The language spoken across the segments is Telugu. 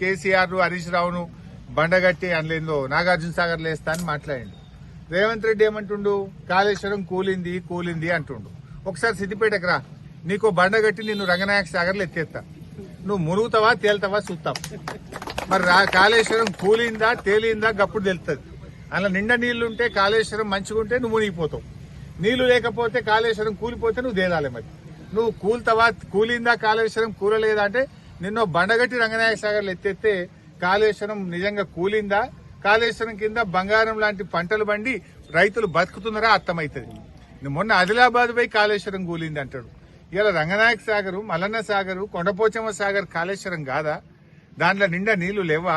కేసీఆర్ హరీష్ రావును బండగట్టి అనలేందో నాగార్జున సాగర్ లేస్తా అని మాట్లాడిండు. రేవంత్ రెడ్డి ఏమంటుండు? కాళేశ్వరం కూలింది కూలింది అంటుండు. ఒకసారి సిద్దిపేటకు రా. నీకు బండగట్టి నిన్ను రంగనాయక సాగర్లో ఎత్తేస్తా. నువ్వు మునుగుతావా తేలుతావా చూస్తాం. మరి రా కాళేశ్వరం కూలిందా తేలిందా గప్పుడు తెలుస్తుంది అలా నిండా నీళ్ళుంటే కాళేశ్వరం మంచిగా ఉంటే నువ్వు మునిగిపోతావు. నీళ్ళు లేకపోతే కాళేశ్వరం కూలిపోతే నువ్వు తేలాలి మరి. నువ్వు కూల్తావా కూలిందా కాళేశ్వరం కూలలేదా అంటే నిన్న బండగట్టి రంగనాయక సాగర్లు ఎత్తేస్తే కాళేశ్వరం నిజంగా కూలిందా? కాళేశ్వరం కింద బంగారం లాంటి పంటలు బండి రైతులు బతుకుతున్నారా అర్థమవుతుంది. మొన్న ఆదిలాబాద్ పోయి కాళేశ్వరం కూలింది అంటాడు. ఇలా రంగనాయక సాగరు మల్లన్న సాగరు కొండపోచమ్మ సాగర్ కాళేశ్వరం కాదా? దాంట్లో నిండా నీళ్ళు లేవా?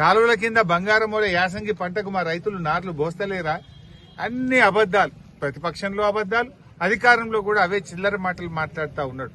కాలువల కింద బంగారం మూల యాసంగి పంటకు మా రైతులు నార్లు బోస్తలేరా? అన్ని అబద్దాలు ప్రతిపక్షంలో అబద్దాలు అధికారంలో కూడా అవే చిల్లర మాటలు మాట్లాడుతూ ఉన్నాడు.